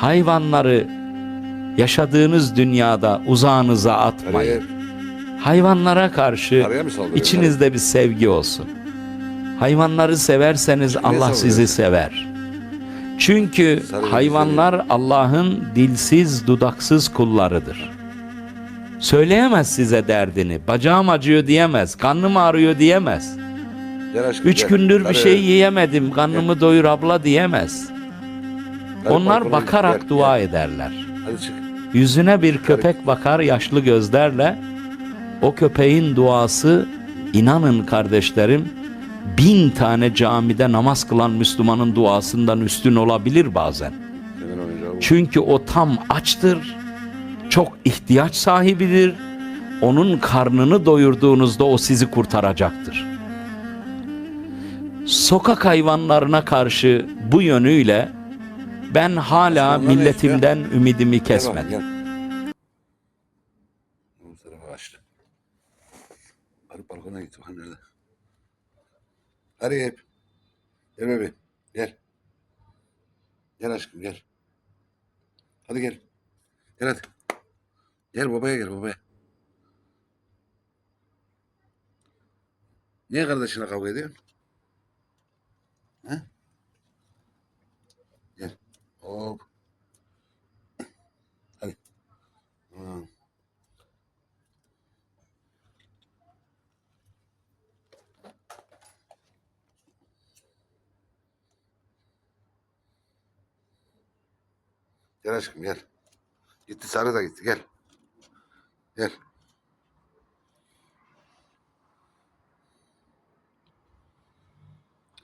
hayvanları yaşadığınız dünyada uzağınıza atmayın. Araya, Hayvanlara karşı araya mı saldırıyor? içinizde bir sevgi olsun. Hayvanları severseniz Allah saldırıyor? sizi sever. Çünkü Sarı hayvanlar Allah'ın dilsiz dudaksız kullarıdır. Söyleyemez size derdini. Bacağım acıyor diyemez. Karnım ağrıyor diyemez. Gel aşkım, Üç gel. gündür bir şey yiyemedim. Karnımı doyur abla diyemez. Onlar bakarak dua ederler. Yüzüne bir köpek bakar yaşlı gözlerle. O köpeğin duası inanın kardeşlerim bin tane camide namaz kılan Müslümanın duasından üstün olabilir bazen. Çünkü o tam açtır, çok ihtiyaç sahibidir. Onun karnını doyurduğunuzda o sizi kurtaracaktır. Sokak hayvanlarına karşı bu yönüyle ben hala milletimden ümidimi kesmedim. Arı balkona gitti. Bakın nerede? Arayıp. Gel bebeğim. Gel. Gel aşkım gel. Hadi gel. Gel hadi. Gel babaya gel babaya. Niye kardeşine kavga ediyorsun? Ha? Gel. Hop. Hadi. Hı. Gel aşkım gel. Gitti sarı da gitti gel. Gel.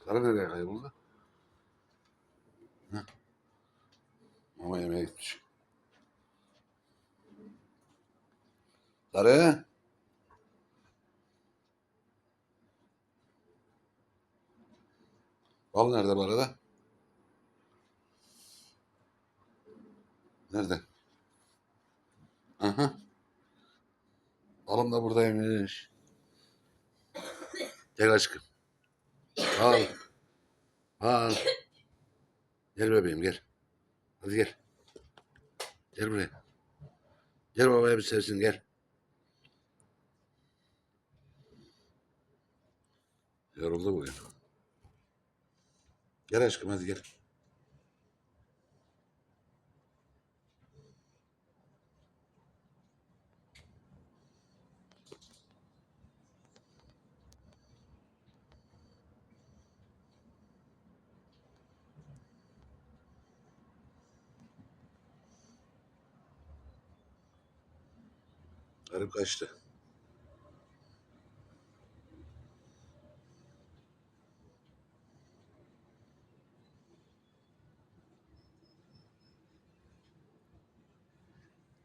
Sarı nereye kayboldu? Mama yemeğe gitmiş. Sarı. Bal nerede bu arada? Nerede? Aha. Balım da buradaymış. Gel aşkım. Al. Al. Gel bebeğim gel. Hadi gel. Gel buraya. Gel babaya bir sevsin gel. Yoruldu bugün. Gel aşkım hadi gel. Garip kaçtı.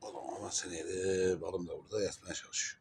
Oğlum ama seneye de balım da burada yatmaya çalışıyor.